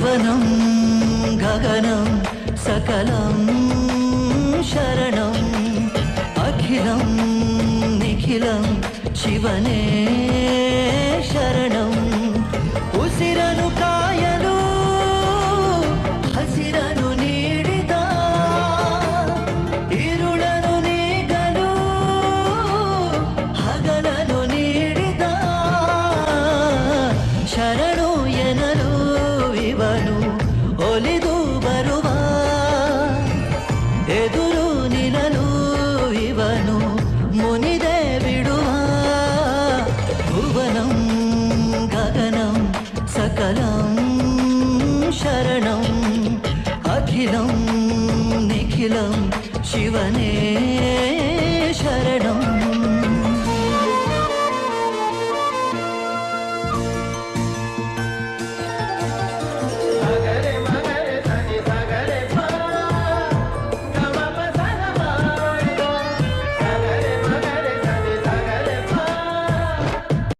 భువనం గగనం సకలం శరణం అఖిలం నిఖిలం శివనే ಎದುರು ನಿಲಲು ಇವನು ಮುನಿದೆ ಬಿಡುವ ಭುವನಂ ಗಗನಂ ಸಕಲಂ ಶರಣಂ ಅಖಿಲಂ ನಿಖಿಲಂ ಶಿವನೇ ಶರಣಂ